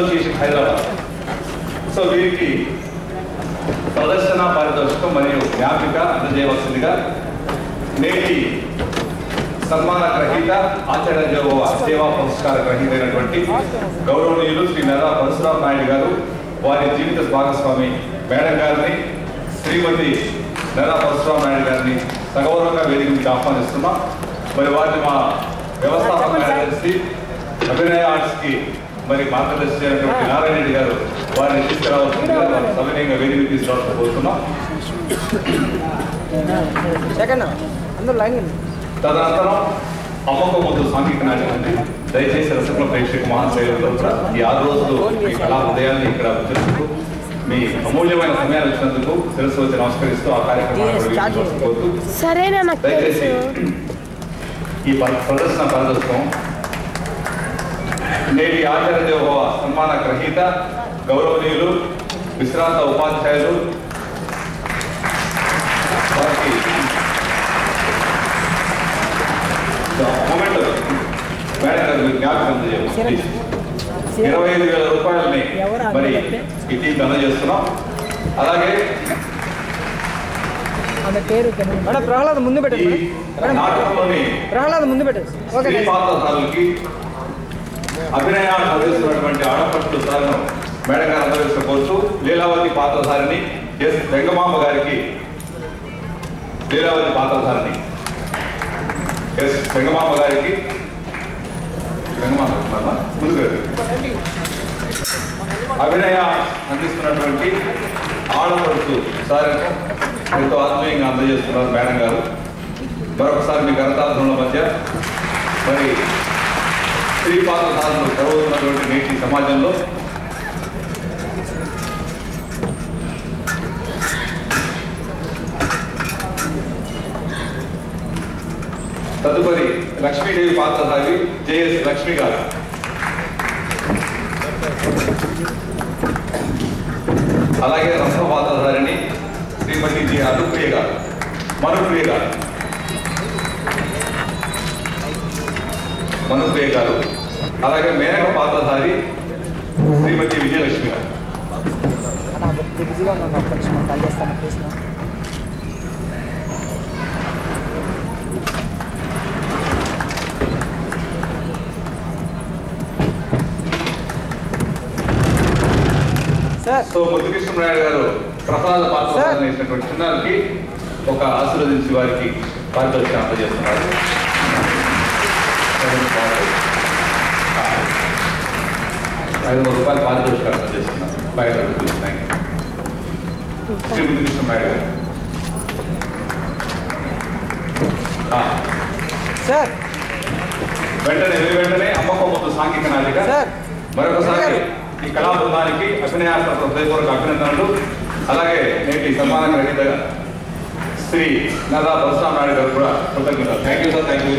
Association Hyderabad. So వీరికి ప్రదర్శన పారితోషికం మరియు జ్ఞాపిక అందజేయవలసిందిగా నేటి సన్మాన గ్రహీత ఆచార్య జోగవ సేవా పురస్కార గ్రహీత అయినటువంటి గౌరవనీయులు శ్రీ నరా పరశురాం నాయుడు గారు వారి జీవిత భాగస్వామి మేడం గారిని శ్రీమతి నరా పరశురాం నాయుడు గారిని సగౌరవంగా వేదిక ఆహ్వానిస్తున్నాం. మరి వారిని మా వ్యవస్థాపక కార్యదర్శి అభినయ ఆర్ట్స్కి మరి మార్గదర్శి అయినటువంటి నారాయణ రెడ్డి గారు వారిని తీసుకురావాల్సిందిగా వారిని సవినయంగా వేదిక తీసుకురావాల్సి కోరుతున్నాం. లైన్ తదనంతరం అమ్మక ముందు సాంఘిక ఉంది దయచేసి రసగుల ప్రేక్షక మహాశైలంలో కూడా ఈ ఆరు రోజులు మీ కళా ఉదయాన్ని ఇక్కడ వచ్చినందుకు మీ అమూల్యమైన సమయాన్ని ఇచ్చినందుకు శిరస్సు వచ్చి నమస్కరిస్తూ ఆ కార్యక్రమాన్ని దయచేసి తెలుసు. ఈ ప్రదర్శన ప్రదర్శనం నేటి ఆచార్య దేవోభవ సన్మాన గ్రహీత గౌరవనీయులు విశ్రాంత ఉపాధ్యాయులు వారికి మొమెంట్ మేడం గారు మీరు జ్ఞాపకం చేయాలి ఇరవై ఐదు వేల రూపాయలని మరి ఈ టీంకి అందజేస్తున్నాం అలాగే ఆమె పేరు మేడం ప్రహ్లాద్ ముందు పెట్టండి ప్రహ్లాద్ ముందు పెట్టండి. ఓకే అభినయాన్ని అభినయాలు అందిస్తున్నటువంటి ఆడపడుచుల సార్ను మేడం గారు అందజేసుకోవచ్చు లీలావతి పాత్రధారిని ఎస్ వెంగమామ గారికి లీలావతి పాత్రధారిని ఎస్ వెంగమామ గారికి వెంగమాంబ ముందుకు అభినయ అందిస్తున్నటువంటి ఆడపడుతు సారిని ఎంతో ఆత్మీయంగా అందజేస్తున్నారు మేడం గారు. మరొకసారి మీ కరతార్థంలో మధ్య మరి స్త్రీ పాత్రధారులు చదువుతున్నటువంటి నేటి సమాజంలో తదుపరి లక్ష్మీదేవి పాత్రధారి జేఎస్ లక్ష్మి గారు. అలాగే రస పాత్రధారిణి శ్రీమతి జి అనుప్రియ గారు మనుప్రియ గారు. మనుప్రియ గారు అలాగే మేనక పాత్రధారి శ్రీమతి విజయలక్ష్మి గారు. సో ముద్దుకృష్ణనాయుడు గారు ప్రసాద పాత్ర వేసినటువంటి చిన్నారికి ఒక ఆశీర్వదించి వారికి పారితోషికం అందజేస్తున్నారు. ఐదు వందల రూపాయలు పారితోషికాలు అందజేస్తున్నారు బయట థ్యాంక్ యూ శ్రీ ముద్దుకృష్ణనాయుడు గారు ఆ, సార్. వెంటనే వెంటనే అమ్మకం ముందు సాంఘిక నాటిక సార్. మరొకసారి ఈ కళా బృందానికి అభినయాత్మక హృదయపూర్వక అభినందనలు. అలాగే నేటి సన్మాన గ్రహీత శ్రీ నదా బలసాం నాయుడు గారు కూడా కృతజ్ఞతలు. Thank you sir thank you